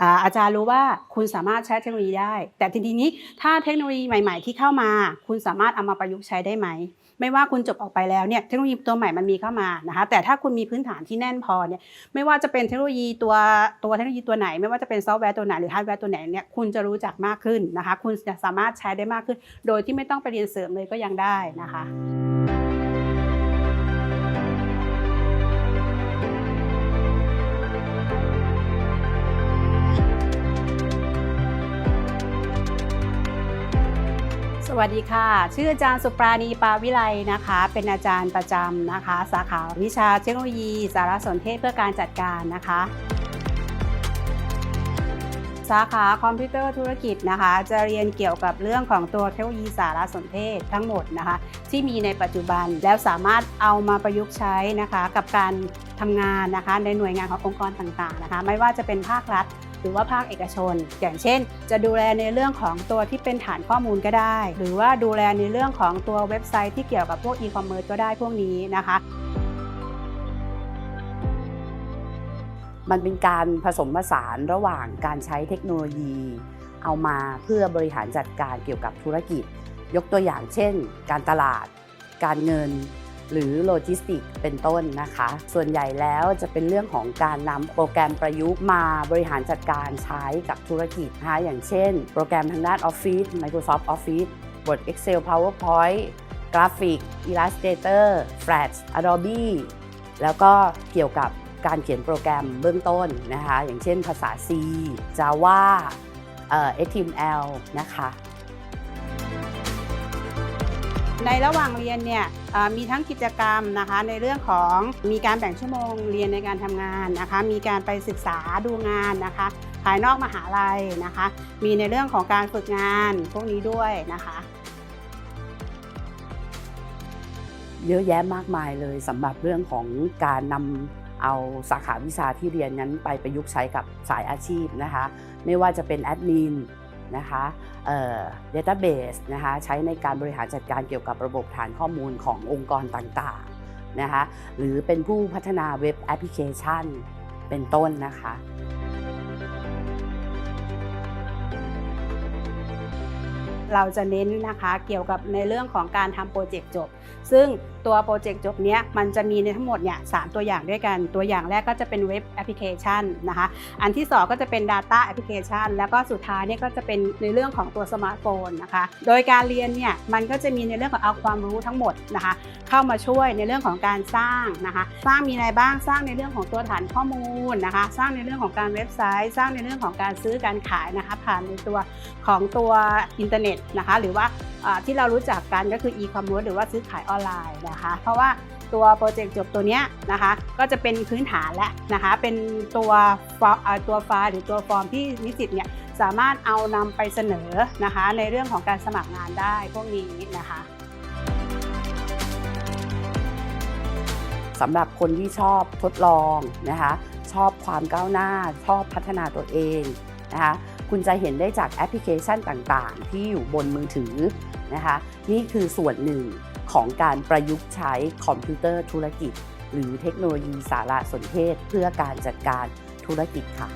อาอาจารย์รู้ว่าคุณสามารถใช้เทคโนโลยีได้ แต่ทีนี้ถ้าเทคโนโลยีใหม่ ๆ ที่เข้ามา คุณสามารถเอามาประยุกต์ใช้ได้ไหม ไม่ว่าคุณจบออกไปแล้วเนี่ยเทคโนโลยีตัวใหม่มันมีเข้ามานะคะแต่ถ้าคุณมีพื้นฐานที่แน่นพอเนี่ยไม่ว่าจะเป็นเทคโนโลยีตัวตัวเทคโนโลยีตัวไหน ไม่ว่าจะเป็นซอฟต์แวร์ตัวไหนหรือฮาร์ดแวร์ตัวไหนเนี่ยคุณจะรู้จักมากขึ้นนะคะ คุณจะสามารถใช้ได้มากขึ้น โดยที่ไม่ต้องไปเรียนเสริมเลยก็ยังได้นะคะ วัสดีค่ะ ชื่ออาจารย์สุปราณีปาวิไลนะคะ เป็นอาจารย์ประจำนะคะ สาขาวิชาเทคโนโลยี สารสนเทศเพื่อการจัดการนะคะ สาขาคอมพิวเตอร์ธุรกิจนะคะ จะเรียนเกี่ยวกับเรื่องของตัวเทคโนโลยีสารสนเทศทั้งหมดนะคะ ที่มีในปัจจุบันแล้วสามารถเอามาประยุกต์ใช้นะคะ กับการทำงานนะคะ ในหน่วยงานขององค์กรต่างๆนะคะ ไม่ว่าจะเป็นภาครัฐ หรือว่าภาคเอกชน อย่างเช่น จะดูแลในเรื่องของตัวที่เป็นฐานข้อมูลก็ได้ หรือว่าดูแลในเรื่องของตัวเว็บไซต์ที่เกี่ยวกับพวกอีคอมเมิร์ซก็ได้พวกนี้นะคะมันเป็นการผสมผสานระหว่างการใช้เทคโนโลยี เอามาเพื่อบริหารจัดการเกี่ยวกับธุรกิจ ยกตัวอย่างเช่น การตลาด การเงิน หรือโลจิสติกเป็นต้นนะคะ ส่วนใหญ่แล้วจะเป็นเรื่องของการนำโปรแกรมประยุกต์มาบริหารจัดการใช้กับธุรกิจนะคะอย่างเช่น โปรแกรมทางด้าน Office Microsoft Office Word Excel PowerPoint กราฟิก Illustrator Flash Adobe แล้วก็เกี่ยวกับการเขียนโปรแกรมเบื้องต้นนะคะ อย่างเช่นภาษา C Java เอ่อ HTML นะคะ ในระหว่างเรียนเนี่ยมีทั้งกิจกรรมนะคะในเรื่องของมีการแบ่งชั่วโมงเรียนในการทำงานนะคะ มีการไปศึกษาดูงานนะคะ ภายนอกมหาลัยนะคะ มีในเรื่องของการฝึกงานพวกนี้ด้วยนะคะ เยอะแยะมากมายเลยสำหรับเรื่องของการนำเอาสาขาวิชาที่เรียนนั้นไปประยุกต์ใช้กับสายอาชีพนะคะ ไม่ว่าจะเป็นแอดมิน นะคะเดต้าเบสนะคะใช้ในการบริหารจัดการเกี่ยวกับระบบฐานข้อมูลขององค์กรต่างๆนะคะหรือเป็นผู้พัฒนาเว็บแอปพลิเคชัน เป็นต้นนะคะ เราจะเน้นนะคะเกี่ยวกับในเรื่องของการทำโปรเจกต์จบ ซึ่งตัวโปรเจกต์จบเนี้ยมันจะมีในทั้งหมดเนี่ยสามตัวอย่างด้วยกัน ตัวอย่างแรกก็จะเป็นเว็บแอปพลิเคชันนะคะ อันที่สองก็จะเป็น Data Application แล้วก็สุดท้ายเนี่ยก็จะเป็นในเรื่องของตัวสมาร์ทโฟนนะคะ โดยการเรียนเนี่ยมันก็จะมีในเรื่องของเอาความรู้ทั้งหมดนะคะ เข้ามาช่วยในเรื่องของการสร้างนะคะ สร้างมีอะไรบ้างสร้างในเรื่องของตัวฐานข้อมูลนะคะ สร้างในเรื่องของการเว็บไซต์ สร้างในเรื่องของการซื้อการขายนะคะ ผ่านในตัวของตัวอินเทอร์เน็ตนะคะ หรือว่าที่เรารู้จักกันก็คือ e-commerce หรือว่าซื้อขายออนไลน์นะคะ เพราะว่าตัวโปรเจกต์จบตัวเนี้ยนะคะ ก็จะเป็นพื้นฐานแล้วนะคะ เป็นตัวตัวไฟล์หรือตัวฟอร์มที่นิสิตเนี่ยสามารถเอานำไปเสนอนะคะ ในเรื่องของการสมัครงานได้พวกนี้นะคะสำหรับคนที่ชอบทดลองนะคะ ชอบความก้าวหน้า ชอบพัฒนาตัวเอง นะคะคุณจะเห็นได้จากแอปพลิเคชันต่างๆ ที่อยู่บนมือถือนะคะนี่คือส่วนหนึ่งของการประยุกต์ใช้คอมพิวเตอร์ธุรกิจ หรือเทคโนโลยีสารสนเทศ เพื่อการจัดการธุรกิจค่ะ